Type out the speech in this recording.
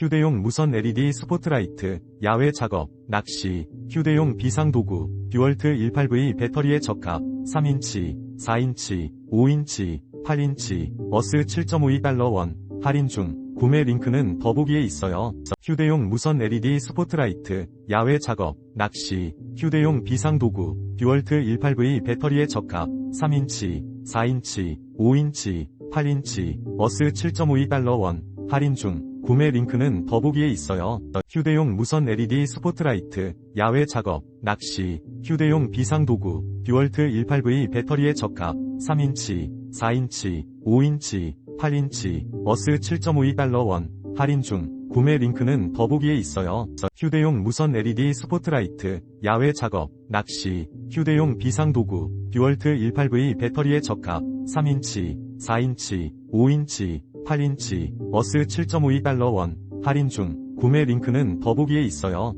휴대용 무선 LED 스포트라이트, 야외 작업, 낚시, 휴대용 비상도구, 듀얼트 18V 배터리에 적합, 3인치, 4인치, 5인치, 8인치, 어스 7.52달러 원, 할인 중, 구매 링크는 더보기에 있어요. 휴대용 무선 LED 스포트라이트, 야외 작업, 낚시, 휴대용 비상도구, 듀얼트 18V 배터리에 적합, 3인치, 4인치, 5인치, 8인치, 어스 7.52달러 원, 할인 중, 구매 링크는 더보기에 있어요. 휴대용 무선 LED 스포트라이트, 야외 작업, 낚시, 휴대용 비상도구, 듀얼트 18V 배터리에 적합, 3인치, 4인치, 5인치, 8인치, 어스 7.52달러 원, 할인 중, 구매 링크는 더보기에 있어요. 휴대용 무선 LED 스포트라이트, 야외 작업, 낚시, 휴대용 비상도구, 듀얼트 18V 배터리에 적합, 3인치, 4인치, 5인치, 8인치, 어스 7.52달러 원, 할인 중, 구매 링크는 더보기에 있어요.